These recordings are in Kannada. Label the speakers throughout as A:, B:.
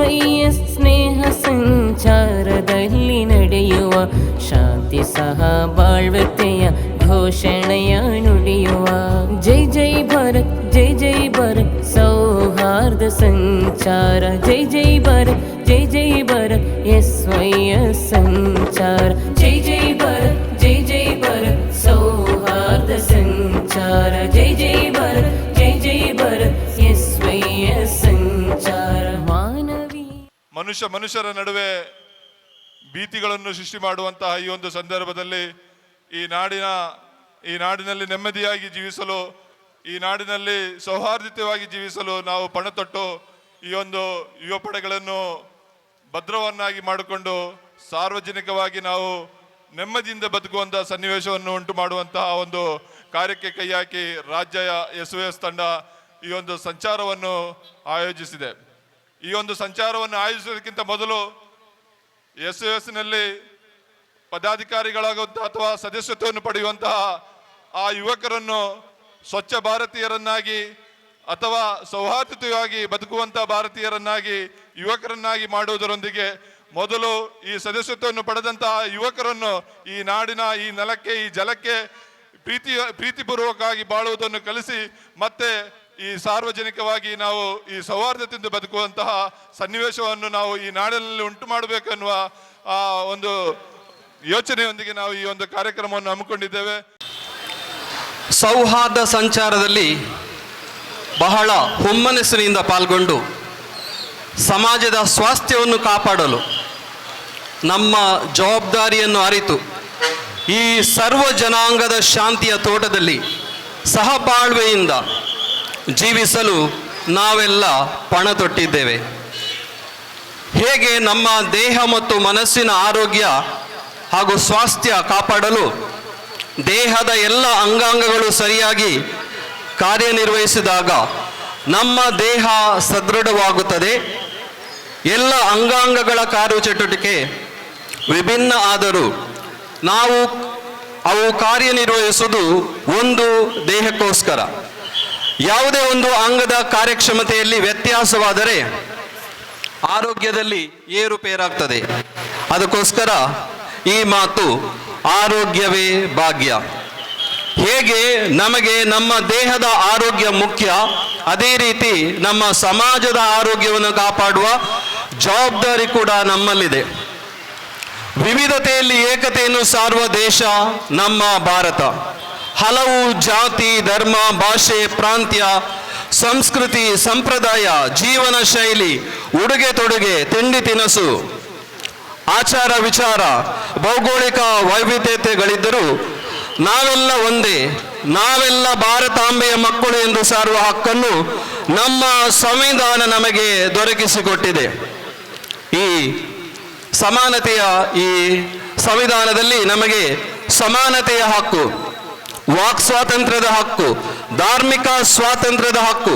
A: ಸ್ವಯ್ಯ ಸ್ನೇಹ ಸಂಚಾರದಲ್ಲಿ ನಡೆಯುವ ಶಾಂತಿ ಸಹ ಬಾಳ್ವತೆಯ ಘೋಷಣೆಯ ನುಡಿಯುವ. ಜೈ ಜೈ ಭಾರತ್, ಜೈ ಜೈ ಭಾರತ್, ಸೌಹಾರ್ದ ಸಂಚಾರ. ಜೈ ಜೈ ಭಾರತ್, ಜೈ ಜೈ ಭಾರತ್ ಎಸ್ ಸಂಚಾರ. ಜೈ ಜೈ ಭಾರತ್, ಜೈ ಜೈ ಭಾರತ್, ಸೌಹಾರ್ದ ಸಂಚಾರ. ಜೈ ಜೈ
B: ಮನುಷ್ಯ ಮನುಷ್ಯರ ನಡುವೆ ಭೀತಿಗಳನ್ನು ಸೃಷ್ಟಿ ಮಾಡುವಂತಹ ಈ ಒಂದು ಸಂದರ್ಭದಲ್ಲಿ ಈ ನಾಡಿನ, ಈ ನಾಡಿನಲ್ಲಿ ನೆಮ್ಮದಿಯಾಗಿ ಜೀವಿಸಲು, ಈ ನಾಡಿನಲ್ಲಿ ಸೌಹಾರ್ದಿತವಾಗಿ ಜೀವಿಸಲು ನಾವು ಪಣತೊಟ್ಟು ಈ ಒಂದು ಯುವ ಪಡೆಗಳನ್ನು ಭದ್ರವನ್ನಾಗಿ ಮಾಡಿಕೊಂಡು ಸಾರ್ವಜನಿಕವಾಗಿ ನಾವು ನೆಮ್ಮದಿಯಿಂದ ಬದುಕುವಂತಹ ಸನ್ನಿವೇಶವನ್ನು ಉಂಟು ಮಾಡುವಂತಹ ಒಂದು ಕಾರ್ಯಕ್ಕೆ ಕೈ ಹಾಕಿ ರಾಜ್ಯ ಎಸ್ ಎಸ್ ತಂಡ ಈ ಒಂದು ಸಂಚಾರವನ್ನು ಆಯೋಜಿಸಿದೆ. ಈ ಒಂದು ಸಂಚಾರವನ್ನು ಆಯೋಜಿಸೋದಕ್ಕಿಂತ ಮೊದಲು ಎಸ್ ಎಸ್ನಲ್ಲಿ ಪದಾಧಿಕಾರಿಗಳಾಗುವಂತಹ ಅಥವಾ ಸದಸ್ಯತ್ವವನ್ನು ಪಡೆಯುವಂತಹ ಆ ಯುವಕರನ್ನು ಸ್ವಚ್ಛ ಭಾರತೀಯರನ್ನಾಗಿ ಅಥವಾ ಸೌಹಾರ್ದತೆಯಾಗಿ ಬದುಕುವಂತಹ ಭಾರತೀಯರನ್ನಾಗಿ, ಯುವಕರನ್ನಾಗಿ ಮಾಡುವುದರೊಂದಿಗೆ ಮೊದಲು ಈ ಸದಸ್ಯತ್ವವನ್ನು ಪಡೆದಂತಹ ಯುವಕರನ್ನು ಈ ನಾಡಿನ, ಈ ನೆಲಕ್ಕೆ, ಈ ಜಲಕ್ಕೆ ಪ್ರೀತಿ ಪ್ರೀತಿಪೂರ್ವಕವಾಗಿ ಬಾಳುವುದನ್ನು ಕಲಿಸಿ ಮತ್ತೆ ಈ ಸಾರ್ವಜನಿಕವಾಗಿ ನಾವು ಈ ಸೌಹಾರ್ದತೆಯಿಂದ ಬದುಕುವಂತಹ ಸನ್ನಿವೇಶವನ್ನು ನಾವು ಈ ನಾಡಿನಲ್ಲಿ ಉಂಟು ಮಾಡಬೇಕೆನ್ನುವ, ಆ, ಒಂದು ಯೋಚನೆಯೊಂದಿಗೆ ನಾವು ಈ ಒಂದು ಕಾರ್ಯಕ್ರಮವನ್ನು ಹಮ್ಮಿಕೊಂಡಿದ್ದೇವೆ.
C: ಸೌಹಾರ್ದ ಸಂಚಾರದಲ್ಲಿ ಬಹಳ ಹುಮ್ಮನಸ್ಸಿನಿಂದ ಪಾಲ್ಗೊಂಡು ಸಮಾಜದ ಸ್ವಾಸ್ಥ್ಯವನ್ನು ಕಾಪಾಡಲು ನಮ್ಮ ಜವಾಬ್ದಾರಿಯನ್ನು ಅರಿತು ಈ ಸರ್ವ ಜನಾಂಗದ ಶಾಂತಿಯ ತೋಟದಲ್ಲಿ ಸಹಬಾಳ್ವೆಯಿಂದ ಜೀವಿಸಲು ನಾವೆಲ್ಲ ಪಣ ತೊಟ್ಟಿದ್ದೇವೆ ಹೇಗೆ ನಮ್ಮ ದೇಹ ಮತ್ತು ಮನಸ್ಸಿನ ಆರೋಗ್ಯ ಹಾಗೂ ಸ್ವಾಸ್ಥ್ಯ ಕಾಪಾಡಲು ದೇಹದ ಎಲ್ಲ ಅಂಗಾಂಗಗಳು ಸರಿಯಾಗಿ ಕಾರ್ಯನಿರ್ವಹಿಸಿದಾಗ ನಮ್ಮ ದೇಹ ಸದೃಢವಾಗುತ್ತದೆ. ಎಲ್ಲ ಅಂಗಾಂಗಗಳ ಕಾರ್ಯಚಟುವಟಿಕೆ ವಿಭಿನ್ನ ಆದರೂ ನಾವು ಅವು ಕಾರ್ಯನಿರ್ವಹಿಸುವುದು ಒಂದು ದೇಹಕ್ಕೋಸ್ಕರ. ಯಾವುದೇ ಒಂದು ಅಂಗದ ಕಾರ್ಯಕ್ಷಮತೆಯಲ್ಲಿ ವ್ಯತ್ಯಾಸವಾದರೆ ಆರೋಗ್ಯದಲ್ಲಿ ಏರುಪೇರಾಗ್ತದೆ ಅದಕ್ಕೋಸ್ಕರ ಈ ಮಾತು ಆರೋಗ್ಯವೇ ಭಾಗ್ಯ. ಹೇಗೆ ನಮಗೆ ನಮ್ಮ ದೇಹದ ಆರೋಗ್ಯ ಮುಖ್ಯ, ಅದೇ ರೀತಿ ನಮ್ಮ ಸಮಾಜದ ಆರೋಗ್ಯವನ್ನು ಕಾಪಾಡುವ ಜವಾಬ್ದಾರಿ ಕೂಡ ನಮ್ಮಲ್ಲಿದೆ. ವಿವಿಧತೆಯಲ್ಲಿ ಏಕತೆಯನ್ನು ಸಾರುವ ದೇಶ ನಮ್ಮ ಭಾರತ. ಹಲವು ಜಾತಿ, ಧರ್ಮ, ಭಾಷೆ, ಪ್ರಾಂತ್ಯ, ಸಂಸ್ಕೃತಿ, ಸಂಪ್ರದಾಯ, ಜೀವನ ಶೈಲಿ, ಉಡುಗೆ ತೊಡುಗೆ, ತಿಂಡಿ ತಿನಸು, ಆಚಾರ ವಿಚಾರ, ಭೌಗೋಳಿಕ ವೈವಿಧ್ಯತೆಗಳಿದ್ದರೂ ನಾವೆಲ್ಲ ಒಂದೇ, ನಾವೆಲ್ಲ ಭಾರತಾಂಬೆಯ ಮಕ್ಕಳು ಎಂದು ಸಾರುವ ಹಕ್ಕನ್ನು ನಮ್ಮ ಸಂವಿಧಾನ ನಮಗೆ ದೊರಕಿಸಿಕೊಟ್ಟಿದೆ. ಈ ಸಮಾನತೆಯ ಈ ಸಂವಿಧಾನದಲ್ಲಿ ನಮಗೆ ಸಮಾನತೆಯ ಹಕ್ಕು. ವಾಕ್ ಸ್ವಾತಂತ್ರ್ಯದ ಹಕ್ಕು, ಧಾರ್ಮಿಕ ಸ್ವಾತಂತ್ರ್ಯದ ಹಕ್ಕು,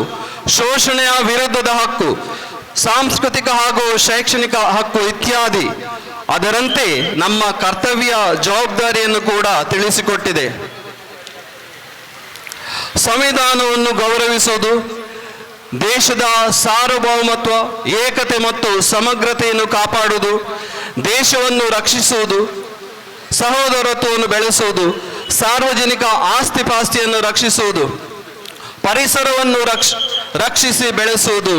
C: ಶೋಷಣೆಯ ವಿರುದ್ಧದ ಹಕ್ಕು, ಸಾಂಸ್ಕೃತಿಕ ಹಾಗೂ ಶೈಕ್ಷಣಿಕ ಹಕ್ಕು ಇತ್ಯಾದಿ. ಅದರಂತೆ ನಮ್ಮ ಕರ್ತವ್ಯ ಜವಾಬ್ದಾರಿಯನ್ನು ಕೂಡ ತಿಳಿಸಿಕೊಟ್ಟಿದೆ. ಸಂವಿಧಾನವನ್ನು ಗೌರವಿಸುವುದು, ದೇಶದ ಸಾರ್ವಭೌಮತ್ವ, ಏಕತೆ ಮತ್ತು ಸಮಗ್ರತೆಯನ್ನು ಕಾಪಾಡುವುದು, ದೇಶವನ್ನು ರಕ್ಷಿಸುವುದು, ಸಹೋದರತ್ವವನ್ನು ಬೆಳೆಸುವುದು ಸಾರ್ವಜನಿಕ ಆಸ್ತಿ ಪಾಸ್ತಿಯನ್ನು ರಕ್ಷಿಸುವುದು, ಪರಿಸರವನ್ನು ರಕ್ಷ, ರಕ್ಷಿಸಿ ಬೆಳೆಸುವುದು,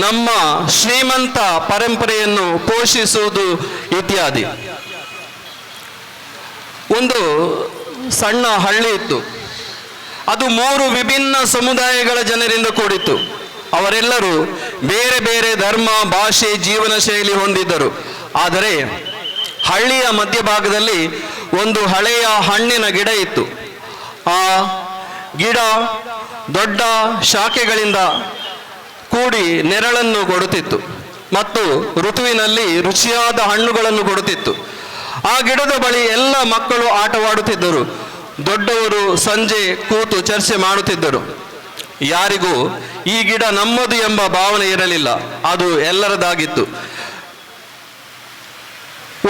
C: ನಮ್ಮ ಶ್ರೀಮಂತ ಪರಂಪರೆಯನ್ನು ಪೋಷಿಸುವುದು ಇತ್ಯಾದಿ. ಒಂದು ಸಣ್ಣ ಹಳ್ಳಿ ಇತ್ತು. ಅದು ಮೂರು ವಿಭಿನ್ನ ಸಮುದಾಯಗಳ ಜನರಿಂದ ಕೂಡಿತ್ತು. ಅವರೆಲ್ಲರೂ ಬೇರೆ ಬೇರೆ ಧರ್ಮ, ಭಾಷೆ, ಜೀವನ ಶೈಲಿ ಹೊಂದಿದ್ದರು. ಆದರೆ ಹಳ್ಳಿಯ ಮಧ್ಯಭಾಗದಲ್ಲಿ ಒಂದು ಹಳೆಯ ಹಣ್ಣಿನ ಗಿಡ ಇತ್ತು. ಆ ಗಿಡ ದೊಡ್ಡ ಶಾಖೆಗಳಿಂದ ಕೂಡಿ ನೆರಳನ್ನು ಕೊಡುತ್ತಿತ್ತು ಮತ್ತು ಋತುವಿನಲ್ಲಿ ರುಚಿಯಾದ ಹಣ್ಣುಗಳನ್ನು ಕೊಡುತ್ತಿತ್ತು. ಆ ಗಿಡದ ಬಳಿ ಎಲ್ಲ ಮಕ್ಕಳು ಆಟವಾಡುತ್ತಿದ್ದರು. ದೊಡ್ಡವರು ಸಂಜೆ ಕೂತು ಚರ್ಚೆ ಮಾಡುತ್ತಿದ್ದರು. ಯಾರಿಗೂ ಈ ಗಿಡ ನಮ್ಮದು ಎಂಬ ಭಾವನೆ ಇರಲಿಲ್ಲ. ಅದು ಎಲ್ಲರದಾಗಿತ್ತು.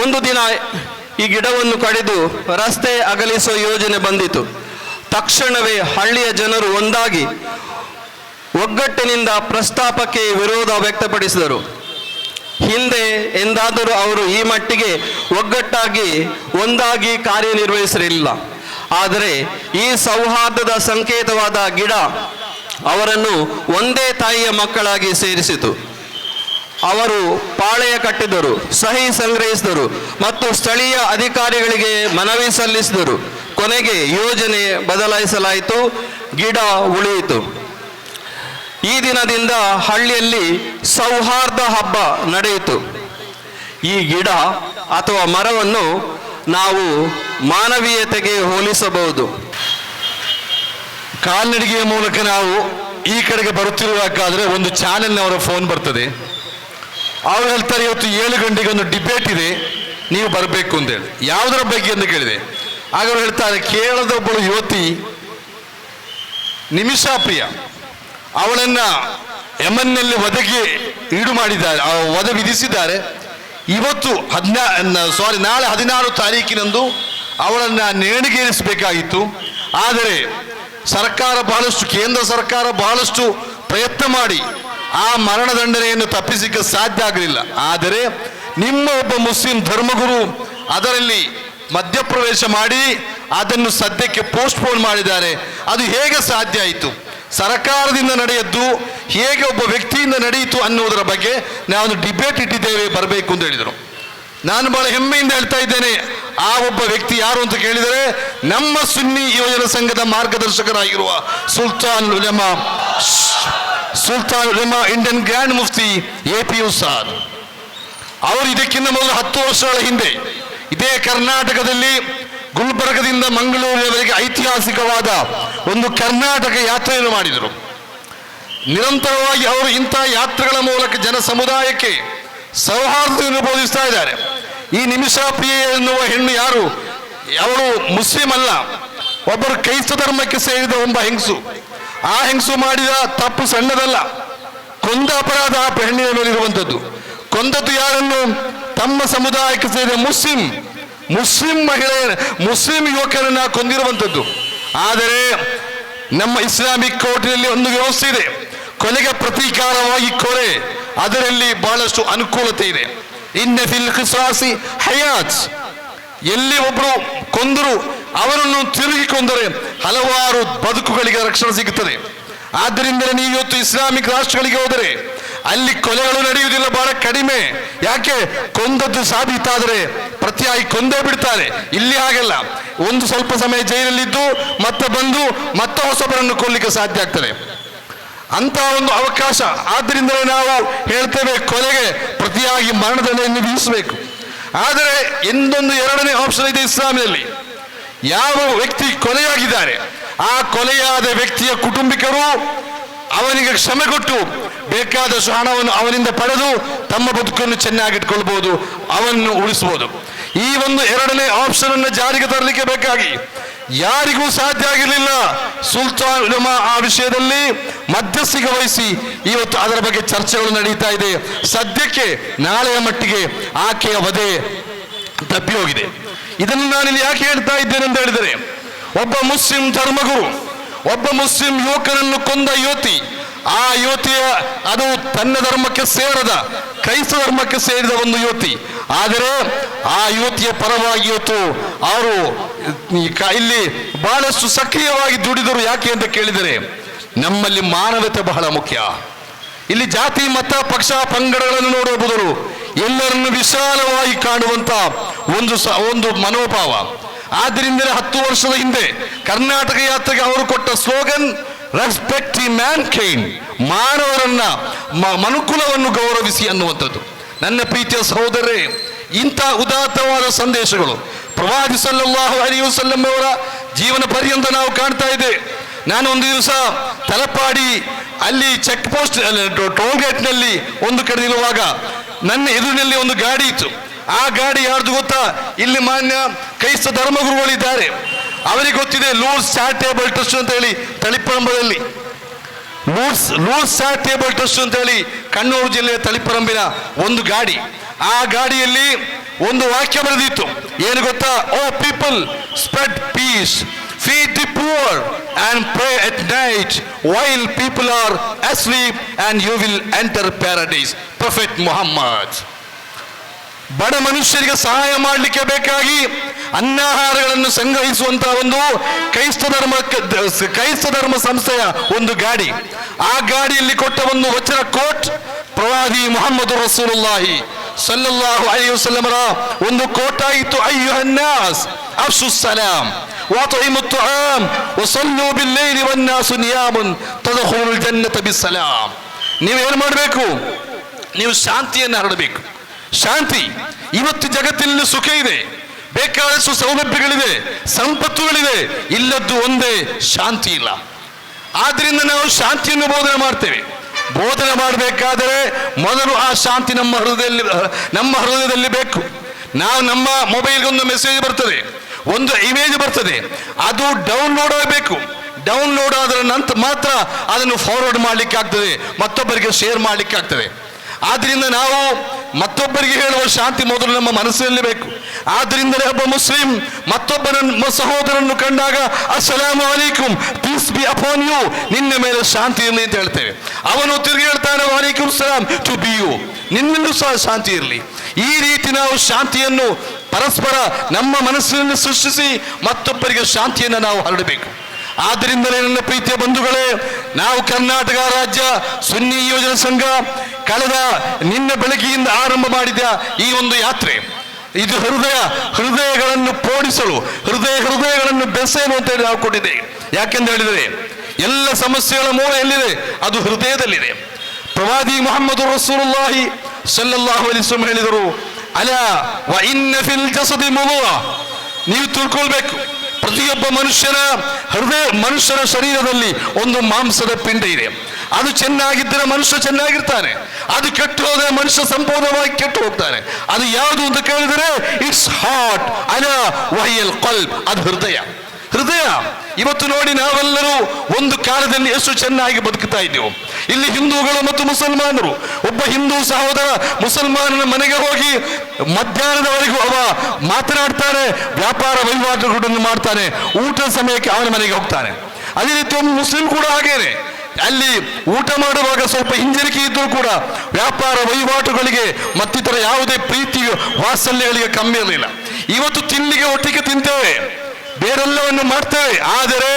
C: ಒಂದು ದಿನ ಈ ಗಿಡವನ್ನು ಕಡಿದು ರಸ್ತೆ ಅಗಲಿಸುವ ಯೋಜನೆ ಬಂದಿತು. ತಕ್ಷಣವೇ ಹಳ್ಳಿಯ ಜನರು ಒಂದಾಗಿ ಒಗ್ಗಟ್ಟಿನಿಂದ ಪ್ರಸ್ತಾಪಕ್ಕೆ ವಿರೋಧ ವ್ಯಕ್ತಪಡಿಸಿದರು. ಹಿಂದೆ ಎಂದಾದರೂ ಅವರು ಈ ಮಟ್ಟಿಗೆ ಒಗ್ಗಟ್ಟಾಗಿ ಒಂದಾಗಿ ಕಾರ್ಯನಿರ್ವಹಿಸಿರಲಿಲ್ಲ ಆದರೆ ಈ ಸೌಹಾರ್ದದ ಸಂಕೇತವಾದ ಗಿಡ ಅವರನ್ನು ಒಂದೇ ತಾಯಿಯ ಮಕ್ಕಳಾಗಿ ಸೇರಿಸಿತು. ಅವರು ಪಾಳೆಯ ಕಟ್ಟಿದರು ಸಹಿ ಸಂಗ್ರಹಿಸಿದರು ಮತ್ತು ಸ್ಥಳೀಯ ಅಧಿಕಾರಿಗಳಿಗೆ ಮನವಿ ಸಲ್ಲಿಸಿದರು. ಕೊನೆಗೆ ಯೋಜನೆ ಬದಲಾಯಿಸಲಾಯಿತು, ಗಿಡ ಉಳಿಯಿತು. ಈ ದಿನದಿಂದ ಹಳ್ಳಿಯಲ್ಲಿ ಸೌಹಾರ್ದ ಹಬ್ಬ ನಡೆಯಿತು. ಈ ಗಿಡ ಅಥವಾ ಮರವನ್ನು ನಾವು ಮಾನವೀಯತೆಗೆ ಹೋಲಿಸಬಹುದು.
D: ಕಾಲ್ನಡಿಗೆಯ ಮೂಲಕ ನಾವು ಈ ಕಡೆಗೆ ಬರುತ್ತಿರುವಾಗಾದ್ರೆ ಒಂದು ಚಾನೆಲ್ನವರ ಫೋನ್ ಬರ್ತದೆ. ಅವ್ರು ಹೇಳ್ತಾರೆ, ಇವತ್ತು ಏಳು ಗಂಟೆಗೆ ಒಂದು ಡಿಬೇಟ್ ಇದೆ, ನೀವು ಬರಬೇಕು ಅಂತ ಹೇಳಿ. ಯಾವುದರ ಬಗ್ಗೆ ಅಂತ ಕೇಳಿದೆ. ಆಗ ಅವ್ರು ಹೇಳ್ತಾರೆ ಕೇರಳದ ಒಬ್ಬಳು ಯುವತಿ, ನಿಮಿಷಾ ಪ್ರಿಯ. ಅವಳನ್ನ ಯಮನ್ನಲ್ಲಿ ವಧೆಗೆ ಈಡು ಮಾಡಿದ್ದಾರೆ ವದ ವಧೆ ವಿಧಿಸಿದ್ದಾರೆ. ಇವತ್ತು ಹದಿನಾ ಸಾರಿ ನಾಳೆ ಹದಿನಾರು ತಾರೀಕಿನಂದು ಅವಳನ್ನು ನೇಣಿಗೇರಿಸಬೇಕಾಗಿತ್ತು ಆದರೆ ಸರ್ಕಾರ ಬಹಳಷ್ಟು, ಕೇಂದ್ರ ಸರ್ಕಾರ ಬಹಳಷ್ಟು ಪ್ರಯತ್ನ ಮಾಡಿ ಆ ಮರಣದಂಡನೆಯನ್ನು ತಪ್ಪಿಸಲಿಕ್ಕೆ ಸಾಧ್ಯ ಆಗಲಿಲ್ಲ. ಆದರೆ ನಿಮ್ಮ ಒಬ್ಬ ಮುಸ್ಲಿಂ ಧರ್ಮಗುರು ಅದರಲ್ಲಿ ಮಧ್ಯಪ್ರವೇಶ ಮಾಡಿ ಅದನ್ನು ಸದ್ಯಕ್ಕೆ ಪೋಸ್ಟ್ಪೋನ್ ಮಾಡಿದ್ದಾರೆ. ಅದು ಹೇಗೆ ಸಾಧ್ಯ ಆಯಿತು? ಸರ್ಕಾರದಿಂದ ನಡೆಯದ್ದು ಹೇಗೆ ಒಬ್ಬ ವ್ಯಕ್ತಿಯಿಂದ ನಡೆಯಿತು ಅನ್ನುವುದರ ಬಗ್ಗೆ ನಾವು ಡಿಬೇಟ್ ಇಟ್ಟಿದ್ದೇವೆ, ಬರಬೇಕು ಅಂತ ಹೇಳಿದರು. ನಾನು ಬಹಳ ಹೆಮ್ಮೆಯಿಂದ ಹೇಳ್ತಾ ಇದ್ದೇನೆ, ಆ ಒಬ್ಬ ವ್ಯಕ್ತಿ ಯಾರು ಅಂತ ಕೇಳಿದರೆ ನಮ್ಮ ಸುನ್ನಿ ಯೋಜನಾ ಸಂಘದ ಮಾರ್ಗದರ್ಶಕರಾಗಿರುವ Sultan Ulema. Sultan Rima Indian grand Mufti A P ಉಸಾದ್. ಅವರು ಇದಕ್ಕಿಂತ ಮೊದಲು ಹತ್ತು ವರ್ಷಗಳ ಹಿಂದೆ ಇದೇ ಕರ್ನಾಟಕದಲ್ಲಿ ಗುಲ್ಬರ್ಗದಿಂದ ಮಂಗಳೂರಿನವರೆಗೆ ಐತಿಹಾಸಿಕವಾದ ಒಂದು ಕರ್ನಾಟಕ ಯಾತ್ರೆಯನ್ನು ಮಾಡಿದರು. ನಿರಂತರವಾಗಿ ಅವರು ಇಂಥ ಯಾತ್ರೆಗಳ ಮೂಲಕ ಜನ ಸಮುದಾಯಕ್ಕೆ ಸೌಹಾರ್ದತೆಯನ್ನು ಬೋಧಿಸ್ತಾ ಇದ್ದಾರೆ. ಈ ನಿಮಿಷ ಪ್ರಿಯೆ ಎನ್ನುವ ಹೆಣ್ಣು ಯಾರು? ಅವರು ಮುಸ್ಲಿಂ ಅಲ್ಲ. ಒಬ್ಬರು ಕ್ರೈಸ್ತ ಧರ್ಮಕ್ಕೆ ಸೇರಿದ ಒಬ್ಬ ಹೆಂಗಸು. ಆ ಹೆಂಗಸು ಮಾಡಿದ ತಪ್ಪು ಸಣ್ಣದಲ್ಲ. ಕೊಂದ ಅಪರಾಧ ಆ ಹೆಣ್ಣಿನ ಕೊಂದದ್ದು ಯಾರನ್ನು? ತಮ್ಮ ಸಮುದಾಯಕ್ಕೆ ಸೇರಿದ ಮುಸ್ಲಿಂ. ಮುಸ್ಲಿಂ ಮಹಿಳೆ, ಮುಸ್ಲಿಂ ಯುವಕರನ್ನ ಕೊಂದಿರುವಂಥದ್ದು. ಆದರೆ ನಮ್ಮ ಇಸ್ಲಾಮಿಕ್ ಕೋರ್ಟಿನಲ್ಲಿ ಒಂದು ವ್ಯವಸ್ಥೆ ಇದೆ. ಕೊಲೆಗೆ ಪ್ರತೀಕಾರವಾಗಿ ಕೊಲೆ. ಅದರಲ್ಲಿ ಬಹಳಷ್ಟು ಅನುಕೂಲತೆ ಇದೆ. ಇನ್ನ ಫಿಲ್ ಕಿಸಾಸಿ ಹಯಾತ್. ಎಲ್ಲಿ ಒಬ್ರು ಕೊಂದರು, ಅವರನ್ನು ತಿರುಗಿ ಕೊಂದರೆ ಹಲವಾರು ಬದುಕುಗಳಿಗೆ ರಕ್ಷಣೆ ಸಿಗುತ್ತದೆ. ಆದ್ದರಿಂದ ನೀವು ಇವತ್ತು ಇಸ್ಲಾಮಿಕ್ ರಾಷ್ಟ್ರಗಳಿಗೆ ಹೋದರೆ, ಅಲ್ಲಿ ಕೊಲೆಗಳು ನಡೆಯುವುದಿಲ್ಲ, ಬಹಳ ಕಡಿಮೆ. ಯಾಕೆ? ಕೊಂದದ್ದು ಸಾಬೀತಾದರೆ ಪ್ರತಿಯಾಗಿ ಕೊಂದೇ ಬಿಡ್ತಾರೆ. ಇಲ್ಲಿ ಹಾಗೆಲ್ಲ. ಒಂದು ಸ್ವಲ್ಪ ಸಮಯ ಜೈಲಲ್ಲಿದ್ದು, ಮತ್ತೆ ಬಂದು ಮತ್ತೆ ಹೊಸಬರನ್ನು ಕೊಲ್ಲಿಕ್ಕೆ ಸಾಧ್ಯ ಆಗ್ತದೆ. ಅಂತ ಒಂದು ಅವಕಾಶ. ಆದ್ರಿಂದಲೇ ನಾವು ಹೇಳ್ತೇವೆ, ಕೊಲೆಗೆ ಪ್ರತಿಯಾಗಿ ಮರಣದಂಡನೆಯನ್ನು ವಿಧಿಸಬೇಕು. ಆದರೆ ಎಂದೊಂದು ಎರಡನೇ ಆಪ್ಷನ್ ಇದೆ ಇಸ್ಲಾಮಿನಲ್ಲಿ. ಯಾವ ವ್ಯಕ್ತಿ ಕೊಲೆಯಾಗಿದ್ದಾರೆ, ಆ ಕೊಲೆಯಾದ ವ್ಯಕ್ತಿಯ ಕುಟುಂಬಿಕರು ಅವನಿಗೆ ಕ್ಷಮೆ ಕೊಟ್ಟು ಬೇಕಾದಷ್ಟು ಹಣವನ್ನು ಅವನಿಂದ ಪಡೆದು ತಮ್ಮ ಬದುಕನ್ನು ಚೆನ್ನಾಗಿಟ್ಕೊಳ್ಬಹುದು, ಅವನ್ನು ಉಳಿಸಬಹುದು ಈ ಒಂದು ಎರಡನೇ ಆಪ್ಷನ್ ಅನ್ನು ಜಾರಿಗೆ ತರಲಿಕ್ಕೆ ಬೇಕಾಗಿ. ಯಾರಿಗೂ ಸಾಧ್ಯ ಆಗಿರಲಿಲ್ಲ. ಸುಲ್ತಾನ್ ಆ ವಿಷಯದಲ್ಲಿ ಮಧ್ಯಸ್ಥಿಕೆ ವಹಿಸಿ ಇವತ್ತು ಅದರ ಬಗ್ಗೆ ಚರ್ಚೆಗಳು ನಡೀತಾ ಇದೆ. ಸದ್ಯಕ್ಕೆ ನಾಳೆಯ ಮಟ್ಟಿಗೆ ಆಕೆಯ ವಧೆ ತಪ್ಪಿ ಹೋಗಿದೆ ಇದನ್ನು ನಾನಿಲ್ಲಿ ಯಾಕೆ ಹೇಳ್ತಾ ಇದ್ದೇನೆ ಅಂತ ಹೇಳಿದರೆ, ಒಬ್ಬ ಮುಸ್ಲಿಂ ಧರ್ಮಗುರು, ಒಬ್ಬ ಮುಸ್ಲಿಂ ಯುವಕನನ್ನು ಕೊಂದ ಯುವತಿ, ಆ ಯುವತಿಯ ಅದು ತನ್ನ ಧರ್ಮಕ್ಕೆ ಸೇರದ, ಕ್ರೈಸ್ತ ಧರ್ಮಕ್ಕೆ ಸೇರಿದ ಒಂದು ಯುವತಿ. ಆದರೆ ಆ ಯುವತಿಯ ಪರವಾಗಿ ಇವತ್ತು ಅವರು ಇಲ್ಲಿ ಬಹಳಷ್ಟು ಸಕ್ರಿಯವಾಗಿ ದುಡಿದರು ಯಾಕೆ ಅಂತ ಕೇಳಿದರೆ, ನಮ್ಮಲ್ಲಿ ಮಾನವತೆ ಬಹಳ ಮುಖ್ಯ. ಇಲ್ಲಿ ಜಾತಿ, ಮತ, ಪಕ್ಷ, ಪಂಗಡಗಳನ್ನು ನೋಡುವ ಬದಲು ಎಲ್ಲರನ್ನು ವಿಶಾಲವಾಗಿ ಕಾಣುವಂತ ಒಂದು ಒಂದು ಮನೋಭಾವ. ಆದ್ದರಿಂದಲೇ ಹತ್ತು ವರ್ಷದ ಹಿಂದೆ ಕರ್ನಾಟಕ ಯಾತ್ರೆಗೆ ಅವರು ಕೊಟ್ಟ ಸ್ಲೋಗನ್ ರೆಸ್ಪೆಕ್ಟ್ ಈ ಮ್ಯಾನ್ ಕೈನ್ ಮಾನವರನ್ನ ಮನುಕುಲವನ್ನು ಗೌರವಿಸಿ ಅನ್ನುವಂಥದ್ದು. ನನ್ನ ಪ್ರೀತಿಯ ಸಹೋದರರೇ, ಇಂಥ ಉದಾತ್ತವಾದ ಸಂದೇಶಗಳು ಪ್ರವಾದಿ ಸಲ್ಲಾಹು ವಸಲ್ಲಂ ಅವರ ಜೀವನ ಪರ್ಯಂತ ನಾವು ಕಾಣ್ತಾ ಇದೆ. ನಾನು ಒಂದು ದಿವಸ ತಲಪಾಡಿ ಅಲ್ಲಿ ಚೆಕ್ ಪೋಸ್ಟ್ ಟೋಲ್ ಗೇಟ್ನಲ್ಲಿ ಒಂದು ಕಡೆ ನಿಲ್ಲುವಾಗ ನನ್ನ ಎದುರಿನಲ್ಲಿ ಒಂದು ಗಾಡಿ ಇತ್ತು. ಆ ಗಾಡಿ ಯಾರ್ದು ಗೊತ್ತಾ? ಇಲ್ಲಿ ಮಾನ್ಯ ಕ್ರೈಸ್ತ ಧರ್ಮಗುರುಗಳಿದ್ದಾರೆ ಅವರಿಗೆ ಗೊತ್ತಿದೆ, ಲೂರ್ಸ್ ಚಾರಿಟೇಬಲ್ ಟ್ರಸ್ಟ್ ಅಂತ ಹೇಳಿ ತಳಿಪರಂಬದಲ್ಲಿ ಲೂರ್ಸ್ ಲೂರ್ಸ್ ಚಾರಿಟೇಬಲ್ ಟ್ರಸ್ಟ್ ಅಂತ ಹೇಳಿ ಕಣ್ಣೂರು ಜಿಲ್ಲೆಯ ತಳಿಪರಂಬಿನ ಒಂದು ಗಾಡಿ. ಆ ಗಾಡಿಯಲ್ಲಿ ಒಂದು ವಾಕ್ಯ ಬರೆದಿತ್ತು. ಏನು ಗೊತ್ತಾ? O people, spread peace, feed the poor and pray at night while people are asleep and you will enter paradise prophet muhammad ಬಡ ಮನುಷ್ಯರಿಗೆ ಸಹಾಯ ಮಾಡಲಿಕ್ಕೆ ಬೇಕಾಗಿ ಅನ್ನಾಹಾರಗಳನ್ನು ಸಂಗ್ರಹಿಸುವಂತಹ ಒಂದು ಕ್ರೈಸ್ತ ಧರ್ಮ ಕ್ರೈಸ್ತ ಧರ್ಮ ಸಂಸ್ಥೆಯ ಒಂದು ಗಾಡಿ ಆ ಗಾಡಿಯಲ್ಲಿ ಕೊಟ್ಟ ಒಂದು ವಚನ ಕೋಟ್ ಪ್ರವಾದಿ ಮುಹಮ್ಮದ್ ರಸೂಲುಲ್ಲಾಹಿ ಸಲ್ಲಲ್ಲಾಹು ಅಲೈಹಿ ವಸಲ್ಲಮರ ಒಂದು ಕೋಟ್ ಆಗಿತ್ತು ಅಯ್ಯುಹನ್ನಾಸ್ ಅಫ್ಸು ಸಲಾಂ واطعموا الطعام وصلوا بالليل والناس نيام تدخلوا الجنة بالسلام ನೀವೇನು ಮಾಡಬೇಕು ನೀವು ಶಾಂತಿಯನ್ನು ಹರಡಬೇಕು. ಶಾಂತಿ, ಇವತ್ತು ಜಗತ್ತಿನಲ್ಲಿ ಸುಖ ಇದೆ. ಬೇಕಾದಷ್ಟು ಸೌಲಭ್ಯಗಳಿದೆ, ಸಂಪತ್ತುಗಳಿದೆ. ಇಲ್ಲದ್ದು ಒಂದೇ ಶಾಂತಿ ಇಲ್ಲ. ಆದ್ರಿಂದ ನಾವು ಶಾಂತಿಯನ್ನು ಬೋಧನೆ ಮಾಡ್ತೇವೆ. ಬೋಧನೆ ಮಾಡಬೇಕಾದರೆ ಮೊದಲು ಆ ಶಾಂತಿ ನಮ್ಮ ಹೃದಯದಲ್ಲಿ ನಮ್ಮ ಹೃದಯದಲ್ಲಿ ಬೇಕು. ನಾವು ನಮ್ಮ ಮೊಬೈಲ್ಗೆ ಒಂದು ಮೆಸೇಜ್ ಬರ್ತದೆ. ಒಂದು ಇಮೇಜ್ ಬರ್ತದೆ. ಅದು ಡೌನ್ಲೋಡ್ ಆಗಬೇಕು. ಡೌನ್ಲೋಡ್ ಆದ ನಂತರ ಮಾತ್ರ ಅದನ್ನು ಫಾರ್ವರ್ಡ್ ಮಾಡಲಿಕ್ಕೆ ಆಗ್ತದೆ ಮತ್ತೊಬ್ಬರಿಗೆ ಶೇರ್ ಮಾಡಲಿಕ್ಕೆ ಆಗ್ತದೆ ಆದ್ರಿಂದ ನಾವು ಮತ್ತೊಬ್ಬರಿಗೆ ಹೇಳುವ ಶಾಂತಿ ಮೊದಲು ನಮ್ಮ ಮನಸ್ಸಿನಲ್ಲಿ ಬೇಕು. ಆದ್ರಿಂದಲೇ ಒಬ್ಬ ಮುಸ್ಲಿಂ ಮತ್ತೊಬ್ಬನ ಸಹೋದರನ್ನು ಕಂಡಾಗ, ಅಸ್ಸಲಾಮು ಅಲೈಕುಂ ಪೀಸ್ ಬಿ ಅಪಾನ್ ಯು ನಿನ್ನ ಮೇಲೆ ಶಾಂತಿ ಇರಲಿ ಅಂತ ಹೇಳ್ತೇವೆ. ಅವನು ತಿರುಗಿ ಹೇಳ್ತಾನೆ ವಾಲೈಕುಂ ಸಲಾಂ ಟು ಬಿ ಯು. ನಿನ್ನಲ್ಲೂ ಸಹ ಶಾಂತಿ ಇರಲಿ. ಈ ರೀತಿ ನಾವು ಶಾಂತಿಯನ್ನು ಪರಸ್ಪರ ನಮ್ಮ ಮನಸ್ಸಿನಲ್ಲಿ ಸೃಷ್ಟಿಸಿ ಮತ್ತೊಬ್ಬರಿಗೆ ಶಾಂತಿಯನ್ನು ನಾವು ಹರಡಬೇಕು. ಆದ್ದರಿಂದಲೇ ನನ್ನ ಪ್ರೀತಿಯ ಬಂಧುಗಳೇ ನಾವು ಕರ್ನಾಟಕ ರಾಜ್ಯ ಸುನ್ನಿ ಯೋಜನಾ ಸಂಘ ಕಳೆದ ನಿನ್ನೆ ಬೆಳಗ್ಗೆಯಿಂದ ಆರಂಭ ಮಾಡಿದ ಈ ಒಂದು ಯಾತ್ರೆ, ಇದು ಹೃದಯ, ಹೃದಯಗಳನ್ನು ಪೋಡಿಸಲು, ಹೃದಯ, ಹೃದಯಗಳನ್ನು ಬೆಸೆಯಲು ಅಂತ ಹೇಳಿ ನಾವು ಕೊಟ್ಟಿದ್ದೇವೆ ಯಾಕೆಂದು ಹೇಳಿದರೆ, ಎಲ್ಲ ಸಮಸ್ಯೆಗಳ ಮೂಲ ಎಲ್ಲಿದೆ? ಅದು ಹೃದಯದಲ್ಲಿದೆ. ಪ್ರವಾದಿ ಮೊಹಮ್ಮದ್ ರಸೂಲುಲ್ಲಾಹಿ ಸಲ್ಲಲ್ಲಾಹು ಅಲೈಹಿ ವಸಲ್ಲಂ ಹೇಳಿದರು, ಅಲ ವ ಫಿಲ್ ಜಸದಿ ಮುಗುವ. ನೀವು ತಿಳ್ಕೊಳ್ಬೇಕು. ಪ್ರತಿಯೊಬ್ಬ ಮನುಷ್ಯನ ಹೃದಯ, ಮನುಷ್ಯನ ಶರೀರದಲ್ಲಿ ಒಂದು ಮಾಂಸದ ಪಿಂಡ ಇದೆ. ಅದು ಚೆನ್ನಾಗಿದ್ದರೆ ಮನುಷ್ಯ ಚೆನ್ನಾಗಿರ್ತಾನೆ. ಅದು ಕೆಟ್ಟು ಹೋದರೆ ಮನುಷ್ಯ ಸಂಪೂರ್ಣವಾಗಿ ಕೆಟ್ಟು ಹೋಗ್ತಾನೆ. ಅದು ಯಾವುದು ಅಂತ ಕೇಳಿದರೆ ಇಟ್ಸ್ ಹಾರ್ಟ್ ಅಲ ವಹಿಯಲ್ ಕಲ್ಬ್. ಅದು ಹೃದಯ. ಹೃದಯ, ಇವತ್ತು ನೋಡಿ ನಾವೆಲ್ಲರೂ ಒಂದು ಕಾಲದಲ್ಲಿ ಎಷ್ಟು ಚೆನ್ನಾಗಿ ಬದುಕುತ್ತಾ ಇದ್ದೆವು. ಇಲ್ಲಿ ಹಿಂದೂಗಳು ಮತ್ತು ಮುಸಲ್ಮಾನರು, ಒಬ್ಬ ಹಿಂದೂ ಸಹೋದರ ಮುಸಲ್ಮಾನನ ಮನೆಗೆ ಹೋಗಿ ಮಧ್ಯಾಹ್ನದವರೆಗೂ ಅವ ಮಾತನಾಡ್ತಾನೆ, ವ್ಯಾಪಾರ ವಹಿವಾಟುಗಳನ್ನು ಮಾಡ್ತಾನೆ, ಊಟ ಸಮಯಕ್ಕೆ ಅವನ ಮನೆಗೆ ಹೋಗ್ತಾನೆ. ಅದೇ ರೀತಿ ಒಂದು ಮುಸ್ಲಿಂ ಕೂಡ ಹಾಗೇನೆ. ಅಲ್ಲಿ ಊಟ ಮಾಡುವಾಗ ಸ್ವಲ್ಪ ಹಿಂಜರಿಕೆ ಇದ್ದರೂ ಕೂಡ ವ್ಯಾಪಾರ ವಹಿವಾಟುಗಳಿಗೆ ಮತ್ತಿತರ ಯಾವುದೇ ಪ್ರೀತಿ ವಾತ್ಸಲ್ಯಗಳಿಗೆ ಕಮ್ಮಿ ಇರಲಿಲ್ಲ. ಇವತ್ತು ತಿಂಡಿಗೆ ಒಟ್ಟಿಗೆ ತಿಂತೇವೆ. ಬೇರೆಲ್ಲವನ್ನು ಮಾಡ್ತೇವೆ, ಆದರೆ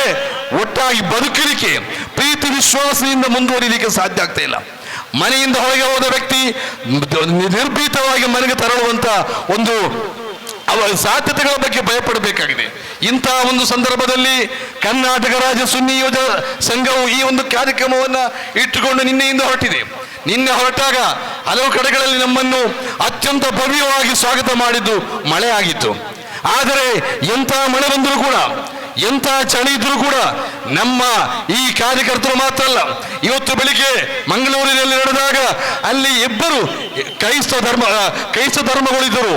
D: ಒಟ್ಟಾಗಿ ಬದುಕಲಿಕ್ಕೆ, ಪ್ರೀತಿ ವಿಶ್ವಾಸದಿಂದ ಮುಂದುವರಿಲಿಕ್ಕೆ ಸಾಧ್ಯ ಆಗ್ತಾ ಇಲ್ಲ. ಮನೆಯಿಂದ ಹೊರಗೆ ಹೋದ ವ್ಯಕ್ತಿ ನಿರ್ಭೀತವಾಗಿ ಮನೆಗೆ ತರಳುವಂತ ಒಂದು ಅವ ಸಾಧ್ಯತೆಗಳ ಬಗ್ಗೆ ಭಯಪಡಬೇಕಾಗಿದೆ. ಇಂತಹ ಒಂದು ಸಂದರ್ಭದಲ್ಲಿ ಕರ್ನಾಟಕ ರಾಜ್ಯ ಸುನ್ನಿ ಯೋಧ ಸಂಘವು ಈ ಒಂದು ಕಾರ್ಯಕ್ರಮವನ್ನು ಇಟ್ಟುಕೊಂಡು ನಿನ್ನೆಯಿಂದ ಹೊರಟಿದೆ. ನಿನ್ನೆ ಹೊರಟಾಗ ಹಲವು ಕಡೆಗಳಲ್ಲಿ ನಮ್ಮನ್ನು ಅತ್ಯಂತ ಭವ್ಯವಾಗಿ ಸ್ವಾಗತ ಮಾಡಿದ್ದು ಮಳೆ ಆಗಿತ್ತು. ಆದರೆ ಎಂಥ ಮಳೆ ಬಂದರೂ ಕೂಡ, ಎಂಥ ಚಳಿ ಇದ್ರೂ ಕೂಡ ನಮ್ಮ ಈ ಕಾರ್ಯಕರ್ತರು ಮಾತ್ರ ಅಲ್ಲ, ಇವತ್ತು ಬೆಳಿಗ್ಗೆ ಮಂಗಳೂರಿನಲ್ಲಿ ನಡೆದಾಗ ಅಲ್ಲಿ ಇಬ್ಬರು ಕ್ರೈಸ್ತ ಧರ್ಮ ಕ್ರೈಸ್ತ ಧರ್ಮಗಳಿದ್ದರು,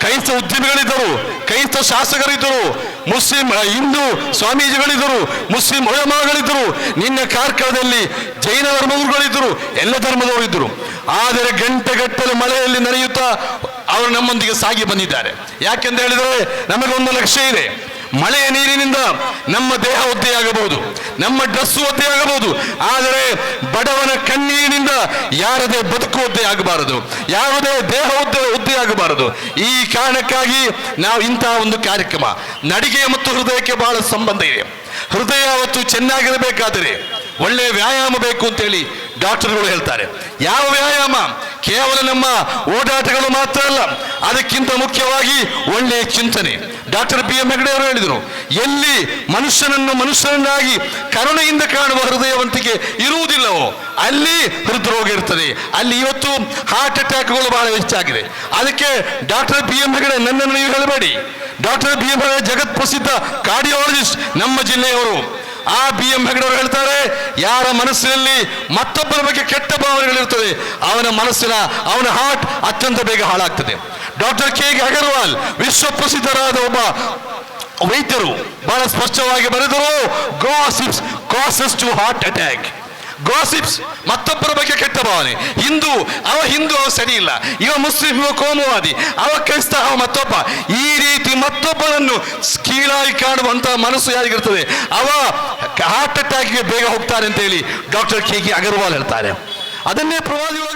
D: ಕ್ರೈಸ್ತ ಉದ್ಯಮಿಗಳಿದ್ದರು, ಕ್ರೈಸ್ತ ಶಾಸಕರಿದ್ದರು ಮುಸ್ಲಿಂ ಹಿಂದೂ ಸ್ವಾಮೀಜಿಗಳಿದ್ದರು, ಮುಸ್ಲಿಂ ಉಳಮಾಗಳಿದ್ದರು, ನಿನ್ನ ಕಾರ್ಕಳದಲ್ಲಿ ಜೈನ ಧರ್ಮಗುರುಗಳಿದ್ದರು, ಎಲ್ಲ ಧರ್ಮದವರು ಇದ್ದರು. ಆದರೆ ಗಂಟೆಗಟ್ಟಲೆ ಮಳೆಯಲ್ಲಿ ನಡೆಯುತ್ತಾ ಅವರು ನಮ್ಮೊಂದಿಗೆ ಸಾಗಿ ಬಂದಿದ್ದಾರೆ. ಯಾಕೆಂತ ಹೇಳಿದರೆ, ನಮಗೊಂದು ಲಕ್ಷ್ಯ ಇದೆ. ಮಳೆಯ ನೀರಿನಿಂದ ನಮ್ಮ ದೇಹ ಒದ್ದೆಯಾಗಬಹುದು, ನಮ್ಮ ಡ್ರೆಸ್ ಒದ್ದೆಯಾಗಬಹುದು, ಆದರೆ ಬಡವನ ಕಣ್ಣೀರಿನಿಂದ ಯಾರದೇ ಬದುಕು ಒದ್ದೆ ಆಗಬಾರದು ಯಾವುದೇ ದೇಹ ಒದ್ದೆ, ಒದ್ದೆಯಾಗಬಾರದು. ಈ ಕಾರಣಕ್ಕಾಗಿ ನಾವು ಇಂತಹ ಒಂದು ಕಾರ್ಯಕ್ರಮ, ನಡಿಗೆ ಮತ್ತು ಹೃದಯಕ್ಕೆ ಬಹಳ ಸಂಬಂಧ ಇದೆ. ಹೃದಯ ಅವತ್ತು ಚೆನ್ನಾಗಿರಬೇಕಾದರೆ ಒಳ್ಳೆಯ ವ್ಯಾಯಾಮ ಬೇಕು ಅಂತೇಳಿ ಡಾಕ್ಟರ್ಗಳು ಹೇಳ್ತಾರೆ. ಯಾವ ವ್ಯಾಯಾಮ? ಕೇವಲ ನಮ್ಮ ಓಡಾಟಗಳು ಮಾತ್ರ ಅಲ್ಲ, ಅದಕ್ಕಿಂತ ಮುಖ್ಯವಾಗಿ ಒಳ್ಳೆಯ ಚಿಂತನೆ. ಡಾಕ್ಟರ್ ಬಿ ಎಂ ಹೆಗಡೆ ಅವರು ಹೇಳಿದರು, ಎಲ್ಲಿ ಮನುಷ್ಯನನ್ನು ಮನುಷ್ಯನನ್ನಾಗಿ ಕರುಣೆಯಿಂದ ಕಾಣುವ ಹೃದಯವಂತಿಕೆ ಇರುವುದಿಲ್ಲವೋ, ಅಲ್ಲಿ ಹೃದ್ರೋಗ ಇರ್ತದೆ. ಅಲ್ಲಿ ಇವತ್ತು ಹಾರ್ಟ್ ಅಟ್ಯಾಕ್ಗಳು ಬಹಳ ಹೆಚ್ಚಾಗಿದೆ. ಅದಕ್ಕೆ ಡಾಕ್ಟರ್ ಬಿ ಎಂ ಹೆಗಡೆ ನನ್ನನ್ನು ನೀವು ಹೇಳಬೇಡಿ. ಡಾಕ್ಟರ್ ಬಿ ಎಂ ಹೆಗಡೆ ಜಗತ್ ಪ್ರಸಿದ್ಧ ಕಾರ್ಡಿಯಾಲಜಿಸ್ಟ್ ನಮ್ಮ ಜಿಲ್ಲೆಯವರು. ಆ ಬಿ ಎಂ ಹೆಗಡೆ ಅವರು ಹೇಳ್ತಾರೆ, ಯಾರ ಮನಸ್ಸಿನಲ್ಲಿ ಮತ್ತೊಬ್ಬರ ಬಗ್ಗೆ ಕೆಟ್ಟ ಭಾವನೆಗಳಿರ್ತದೆ, ಅವನ ಮನಸ್ಸಿನ, ಅವನ ಹಾರ್ಟ್ ಅತ್ಯಂತ ಬೇಗ ಹಾಳಾಗ್ತದೆ. ಡಾಕ್ಟರ್ ಕೆ ಕೆ ಅಗರ್ವಾಲ್, ವಿಶ್ವ ಪ್ರಸಿದ್ಧರಾದ ಒಬ್ಬ ವೈದ್ಯರು. ಬಹಳ ಸ್ಪಷ್ಟವಾಗಿ ಬರೆದರು gossips causes to heart attack gossips ಮತ್ತೊಬ್ಬರ ಬಗ್ಗೆ ಕೆಟ್ಟ ಭಾವನೆ. ಹಿಂದೂ, ಅವ ಹಿಂದೂ, ಅವ ಸರಿ ಇಲ್ಲ. ಇವ ಮುಸ್ಲಿಂ, ಇವ ಕೋಮುವಾದಿ. ಅವ ಕ್ರೈಸ್ತ, ಅವ ಮತ್ತೊಬ್ಬ. ಈ ರೀತಿ ಮತ್ತೊಬ್ಬರನ್ನು ಕೀಳಾಗಿ ಕಾಣುವಂತಹ ಮನಸ್ಸು ಯಾರಿಗಿರ್ತದೆ? ಅವ ಹಾರ್ಟ್ ಅಟ್ಯಾಕ್ಗೆ ಬೇಗ ಹೋಗ್ತಾರೆ ಅಂತ ಹೇಳಿ ಡಾಕ್ಟರ್ ಕೆ ಕೆ ಅಗರ್ವಾಲ್ ಹೇಳ್ತಾರೆ. ಅದನ್ನೇ ಪ್ರವಾದಿಗಳು